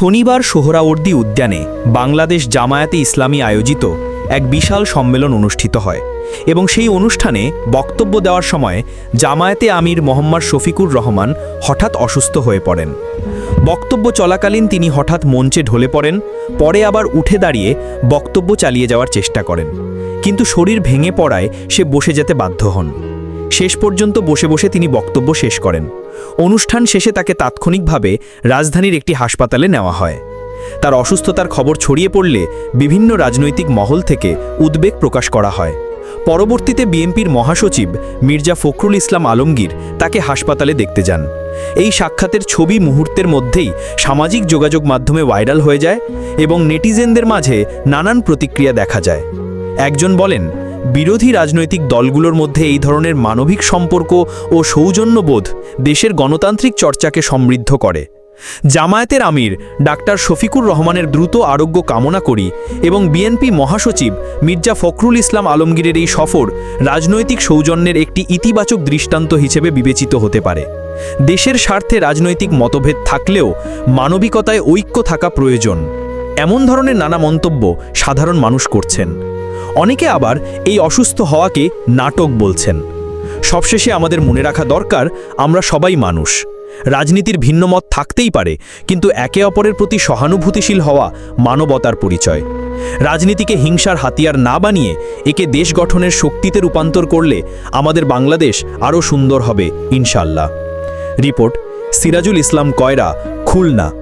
শনিবার সোহরাওয়ার্দী উদ্যানে বাংলাদেশ জামায়াতে ইসলামী আয়োজিত এক বিশাল সম্মেলন অনুষ্ঠিত হয় এবং সেই অনুষ্ঠানে বক্তব্য দেওয়ার সময় জামায়াতে আমির মোহাম্মদ শফিকুর রহমান হঠাৎ অসুস্থ হয়ে পড়েন। বক্তব্য চলাকালীন তিনি হঠাৎ মঞ্চে ঢলে পড়েন, পরে আবার উঠে দাঁড়িয়ে বক্তব্য চালিয়ে যাওয়ার চেষ্টা করেন। কিন্তু শরীর ভেঙে পড়ায় সে বসে যেতে বাধ্য হন। শেষ পর্যন্ত বসে বসে তিনি বক্তব্য শেষ করেন। অনুষ্ঠান শেষে তাকে তাৎক্ষণিকভাবে রাজধানীর একটি হাসপাতালে নেওয়া হয়। তার অসুস্থতার খবর ছড়িয়ে পড়লে বিভিন্ন রাজনৈতিক মহল থেকে উদ্বেগ প্রকাশ করা হয়। পরবর্তীতে বিএনপির মহাসচিব মির্জা ফখরুল ইসলাম আলমগীর তাকে হাসপাতালে দেখতে যান। এই সাক্ষাতের ছবি মুহূর্তের মধ্যেই সামাজিক যোগাযোগ মাধ্যমে ভাইরাল হয়ে যায় এবং নেটিজেনদের মাঝে নানান প্রতিক্রিয়া দেখা যায়। একজন বলেন বিরোধী রাজনৈতিক দলগুলোর মধ্যে এই ধরনের মানবিক সম্পর্ক ও সৌজন্যবোধ দেশের গণতান্ত্রিক চর্চাকে সমৃদ্ধ করে। জামায়াতের আমির ডাক্তার শফিকুর রহমানের দ্রুত আরোগ্য কামনা করি এবং বিএনপি মহাসচিব মির্জা ফখরুল ইসলাম আলমগীরের এই সফর রাজনৈতিক সৌজন্যের একটি ইতিবাচক দৃষ্টান্ত হিসেবে বিবেচিত হতে পারে। দেশের স্বার্থে রাজনৈতিক মতভেদ থাকলেও মানবিকতায় ঐক্য থাকা প্রয়োজন। এমন ধরনের নানা মন্তব্য সাধারণ মানুষ করছেন। অনেকে আবার এই অসুস্থ হওয়াকে নাটক বলছেন। সবশেষে আমাদের মনে রাখা দরকার, আমরা সবাই মানুষ। রাজনীতির ভিন্নমত থাকতেই পারে, কিন্তু একে অপরের প্রতি সহানুভূতিশীল হওয়া মানবতার পরিচয়। রাজনীতিকে হিংসার হাতিয়ার না বানিয়ে একে দেশ গঠনের শক্তিতে রূপান্তর করলে আমাদের বাংলাদেশ আরও সুন্দর হবে ইনশাল্লাহ রিপোর্ট, সিরাজুল ইসলাম কয়রা, খুলনা।